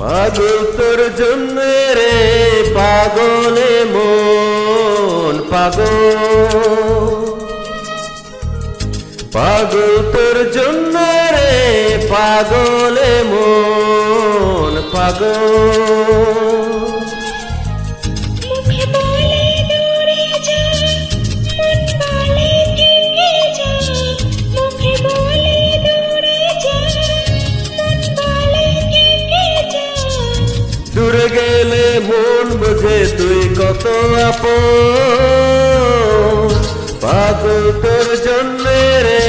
পাগল তোর জন্য রে পাগলে মন পাগল। পাগল তোর জন্য রে পাগলে মন পাগল। বোঝে তুই কত পাগল তোর জন্য রে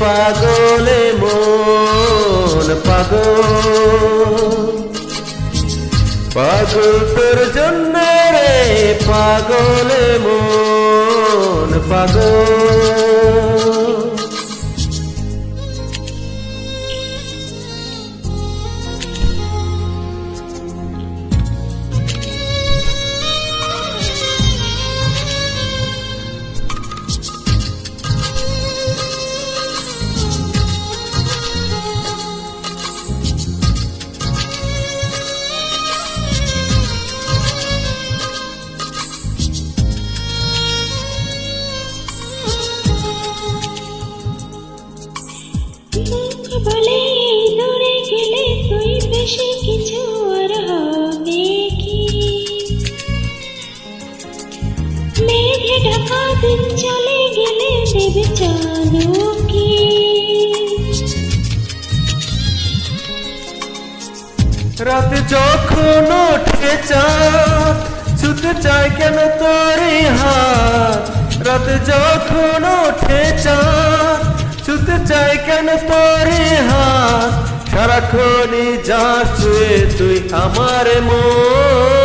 পাগলে মন পাগল। পাগল তোর জন্য রে পাগলে মন পাগল। বলে গেলে তুই বেশি মেঘে চলে গেলে কি? রাত যখন চাঁদ ছুটে চায় কেন তোরে হাত? রাত যখন ওঠে চাঁদ ছুটে চাই কেন তোরে হাত? সারাক্ষণই যাস তুই আমার মন।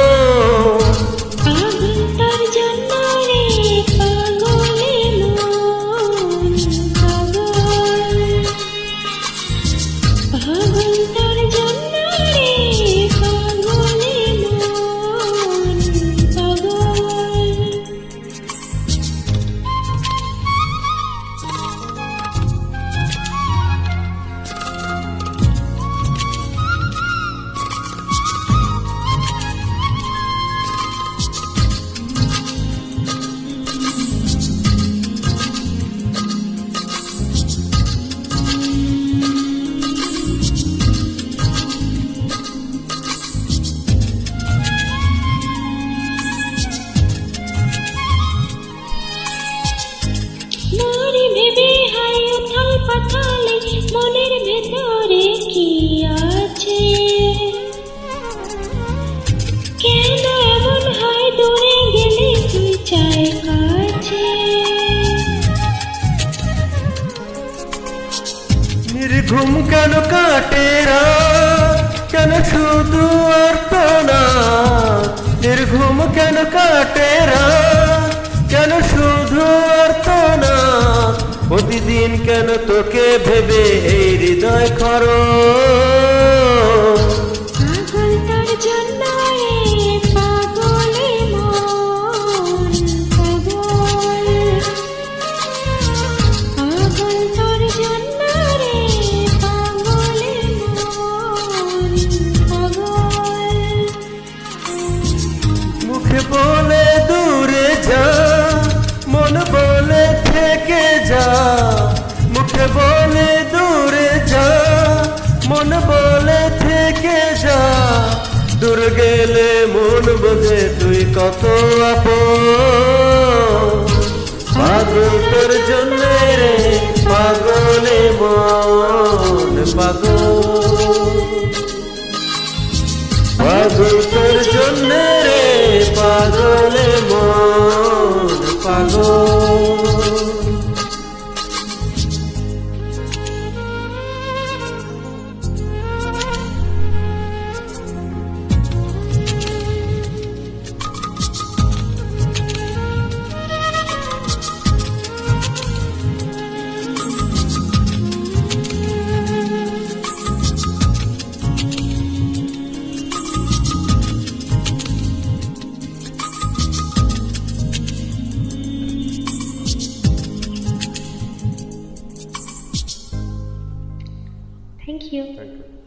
নির্ঘুম কেন কাটেরা কেন শুধু অর্পণা? নির্ঘুম কেন কাটেরা কেন শুধু অর্পণা? প্রতিদিন কেন তোকে ভেবে এই হৃদয় খর বলে দূরে যা, মন বলে থেকে যা। মুখে বলে দূরে যা, মন বলে থেকে যা। দূর গেলে মন বোঝে তুই কত আপন। পাগল তোর জন্য রে, পাগলে মন, পাগল পাগলে you. Thank you.